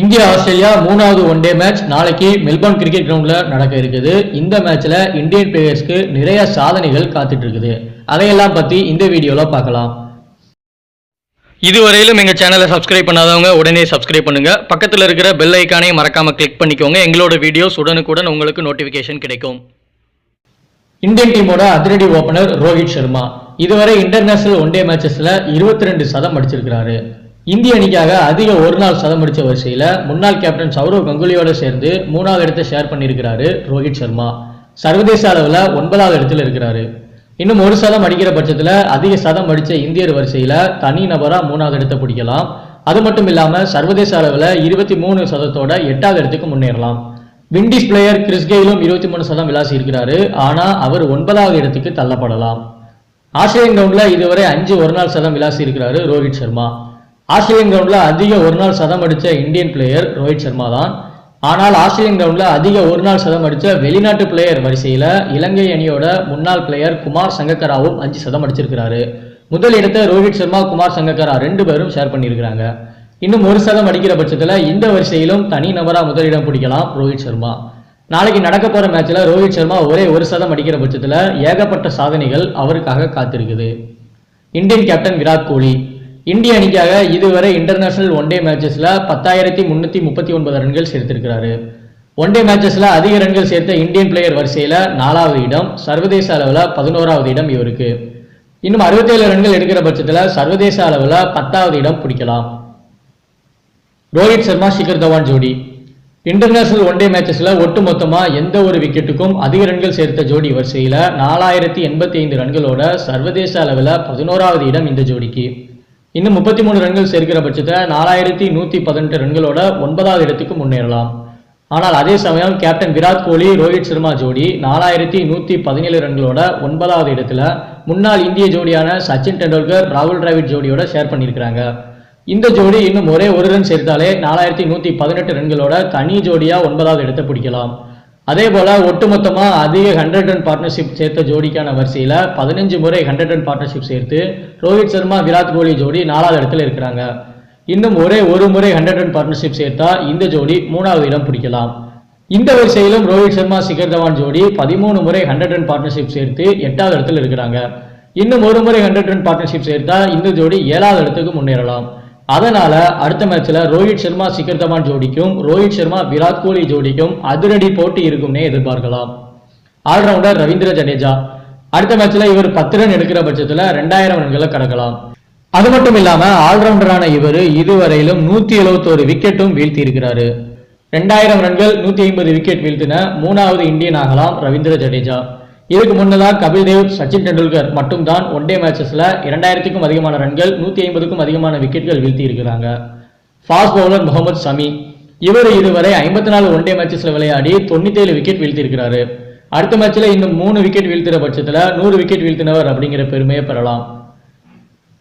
India Australia மூணாவது one day match நாளைக்கு Melbourne cricket கிரவுண்ட்ல நடக்க இருக்குது. இந்த மேட்ச்ல இந்தியன் பிளேயர்ஸ்க்கு நிறைய சாதனைகள் காத்துட்டு இருக்குது. அதையெல்லாம் பத்தி இந்த வீடியோல பார்க்கலாம். இதுவரையிலும் எங்கள் சேனலை சப்ஸ்கிரைப் பண்ணாதவங்க உடனே சப்ஸ்கிரைப் பண்ணுங்க. பக்கத்தில் இருக்கிற பெல் ஐக்கானையும் மறக்காம கிளிக் பண்ணிக்கோங்க. எங்களோட வீடியோஸ் உடனுக்குடன் உங்களுக்கு நோட்டிபிகேஷன் கிடைக்கும். இந்தியன் டீமோட அதிரடி ஓபனர் ரோஹித் சர்மா. இதுவரை இன்டர்நேஷனல் ஒன் டே மேட்சஸில் இருபத்தி ரெண்டு சதம் அடிச்சிருக்கிறாரு. இந்திய அணிக்காக அதிக ஒரு நாள் சதம் அடித்த வரிசையில் முன்னாள் கேப்டன் சௌரவ் கங்குலியோட சேர்ந்து மூணாவது இடத்தை ஷேர் பண்ணியிருக்கிறாரு ரோஹித் சர்மா. சர்வதேச அளவில் ஒன்பதாவது இடத்துல இருக்கிறாரு. இன்னும் ஒரு சதம் அடிக்கிற பட்சத்தில் அதிக சதம் அடித்த இந்தியர் வரிசையில் தனி நபராக மூணாவது இடத்தை பிடிக்கலாம். அது மட்டும் இல்லாமல் சர்வதேச அளவில் இருபத்தி மூணு சதத்தோட எட்டாவது இடத்துக்கு முன்னேறலாம். விண்டீஸ் பிளேயர் கிறிஸ் கெயிலும் இருபத்தி மூணு சதம் விளாசி இருக்கிறாரு ஆனால் அவர் ஒன்பதாவது இடத்துக்கு தள்ளப்படலாம். ஆஸ்திரேலியன் கிரவுண்டில் இதுவரை அஞ்சு ஒரு நாள் சதம் விளாசி இருக்கிறாரு ரோஹித் சர்மா. ஆஸ்திரேலியன் கிரவுண்டில் அதிக ஒரு நாள் சதம் அடித்த இந்தியன் பிளேயர் ரோஹித் சர்மா தான். ஆனால் ஆஸ்திரேலியன் கிரவுண்டில் அதிக ஒரு நாள் சதம் அடித்த வெளிநாட்டு பிளேயர் வரிசையில் இலங்கை அணியோட முன்னாள் பிளேயர் குமார் சங்கக்கராவும் அஞ்சு சதம் அடிச்சிருக்கிறாரு. முதல் இடத்தை ரோஹித் சர்மா குமார் சங்கக்கரா ரெண்டு பேரும் ஷேர் பண்ணியிருக்கிறாங்க. இன்னும் ஒரு சதம் அடிக்கிற பட்சத்தில் இந்த வரிசையிலும் தனி நபராக முதலிடம் பிடிக்கலாம் ரோஹித் சர்மா. நாளைக்கு நடக்க போகிற மேட்ச்சில் ரோஹித் சர்மா ஒரே ஒரு சதம் அடிக்கிற பட்சத்தில் ஏகப்பட்ட சாதனைகள் அவருக்காக காத்திருக்குது. Indian captain Virat Kohli. இந்திய அணிக்காக இதுவரை இன்டர்நேஷனல் ஒன் டே மேட்சஸ்ல பத்தாயிரத்தி முன்னூத்தி முப்பத்தி ஒன்பது ரன்கள் சேர்த்திருக்கிறாரு. ஒன் டே மேட்சஸ்ல அதிக ரன்கள் சேர்த்த இந்தியன் பிளேயர் வரிசையில நாலாவது இடம் சர்வதேச அளவுல பதினோராவது இடம் இவருக்கு. இன்னும் அறுபத்தேழு ரன்கள் எடுக்கிற பட்சத்துல சர்வதேச அளவுல பத்தாவது இடம் பிடிக்கலாம். ரோஹித் சர்மா சிகர் தவான் ஜோடி. இன்டர்நேஷனல் ஒன் டே மேட்சஸ்ல ஒட்டு மொத்தமா எந்த ஒரு விக்கெட்டுக்கும் அதிக ரன்கள் சேர்த்த ஜோடி வரிசையில நாலாயிரத்தி எண்பத்தி ஐந்து ரன்களோட சர்வதேச அளவில் பதினோராவது இடம் இந்த ஜோடிக்கு. இன்னும் முப்பத்தி மூணு ரன்கள் சேர்க்கிற பட்சத்தில் நாலாயிரத்தி நூற்றி பதினெட்டு ரன்களோட ஒன்பதாவது இடத்துக்கு முன்னேறலாம். ஆனால் அதே சமயம் கேப்டன் விராட் கோலி ரோஹித் சர்மா ஜோடி நாலாயிரத்தி நூற்றி பதினேழு ரன்களோட ஒன்பதாவது இடத்துல முன்னாள் இந்திய ஜோடியான சச்சின் டெண்டுல்கர் ராகுல் டிராவிட் ஜோடியோட ஷேர் பண்ணியிருக்கிறாங்க. இந்த ஜோடி இன்னும் ஒரே ஒரு ரன் சேர்த்தாலே நாலாயிரத்தி நூற்றி பதினெட்டு ரன்களோட தனி ஜோடியாக ஒன்பதாவது இடத்தை பிடிக்கலாம். அதே போல் ஒட்டுமொத்தமாக அதிக ஹண்ட்ரட் ரன் பார்ட்னர்ஷிப் சேர்த்த ஜோடிக்கான வரிசையில் பதினஞ்சு முறை ஹண்ட்ரட் ரன் பார்ட்னர்ஷிப் சேர்த்து ரோஹித் சர்மா விராட் கோலி ஜோடி நாலாவது இடத்துல இருக்கிறாங்க. இன்னும் ஒரே ஒரு முறை ஹண்ட்ரட் ரன் பார்ட்னர்ஷிப் சேர்த்தா இந்த ஜோடி மூணாவது இடம் பிடிக்கலாம். இந்த வரிசையிலும் ரோஹித் சர்மா சிகர் தவான் ஜோடி பதிமூணு முறை ஹண்ட்ரட் ரன் பார்ட்னர்ஷிப் சேர்த்து எட்டாவது இடத்துல இருக்கிறாங்க. இன்னும் ஒரு முறை ஹண்ட்ரட் ரன் பார்ட்னர்ஷிப் சேர்த்தா இந்த ஜோடி ஏழாவது இடத்துக்கு முன்னேறலாம். அதனால அடுத்த மேட்ச்ல ரோஹித் சர்மா சிக்கர் தவான் ஜோடிக்கும் ரோஹித் சர்மா விராட் கோலி ஜோடிக்கும் அதிரடி போட்டி இருக்கும்னே எதிர்பார்க்கலாம். All rounder Ravindra Jadeja. அடுத்த மேட்ச்ல இவர் பத்து ரன் எடுக்கிற பட்சத்துல ரெண்டாயிரம் ரன்களை கடக்கலாம். அது மட்டும் இல்லாம ஆல்ரவுண்டரான இவர் இதுவரையிலும் நூத்தி எழுபத்தோரு விக்கெட்டும் வீழ்த்தி இருக்கிறாரு ரெண்டாயிரம் ரன்கள் நூத்தி ஐம்பது விக்கெட் வீழ்த்தின மூணாவது இந்தியன் ஆகலாம் ரவீந்திர ஜடேஜா. இதுக்கு முன்னதாக கபில் தேவ் சச்சின் டெண்டுல்கர் மட்டும்தான் ஒன் டே இரண்டாயிரத்துக்கும் அதிகமான ரன்கள் நூற்றி ஐம்பதுக்கும் அதிகமான விக்கெட்கள் வீழ்த்தி இருக்கிறாங்க ஃபாஸ்ட் பவுலர் முகமது சமி. இவர் இதுவரை ஐம்பத்தி நாலு ஒன் டே மேட்சஸ்ல விளையாடி தொண்ணூத்தேழு விக்கெட் வீழ்த்திருக்கிறாரு அடுத்த மேட்ச்சில் இன்னும் மூணு விக்கெட் வீழ்த்துற பட்சத்தில் நூறு விக்கெட் வீழ்த்தினவர் அப்படிங்கிற பெருமையை பெறலாம்.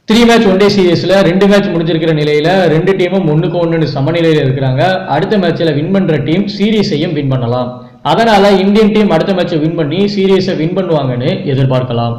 த்ரீ மேட்ச் ஒன் டே சீரீஸ்ல ரெண்டு மேட்ச் முடிஞ்சிருக்கிற நிலையில் ரெண்டு டீமும் ஒன்றுக்கு ஒன்று சமநிலையில் இருக்கிறாங்க. அடுத்த மேட்ச்சில் வின் பண்ணுற டீம் சீரீஸையும் வின் பண்ணலாம். அதனால இந்தியன் டீம் அடுத்த மேட்சை வின் பண்ணி சீரியஸை வின் பண்ணுவாங்கன்னு எதிர்பார்க்கலாம்.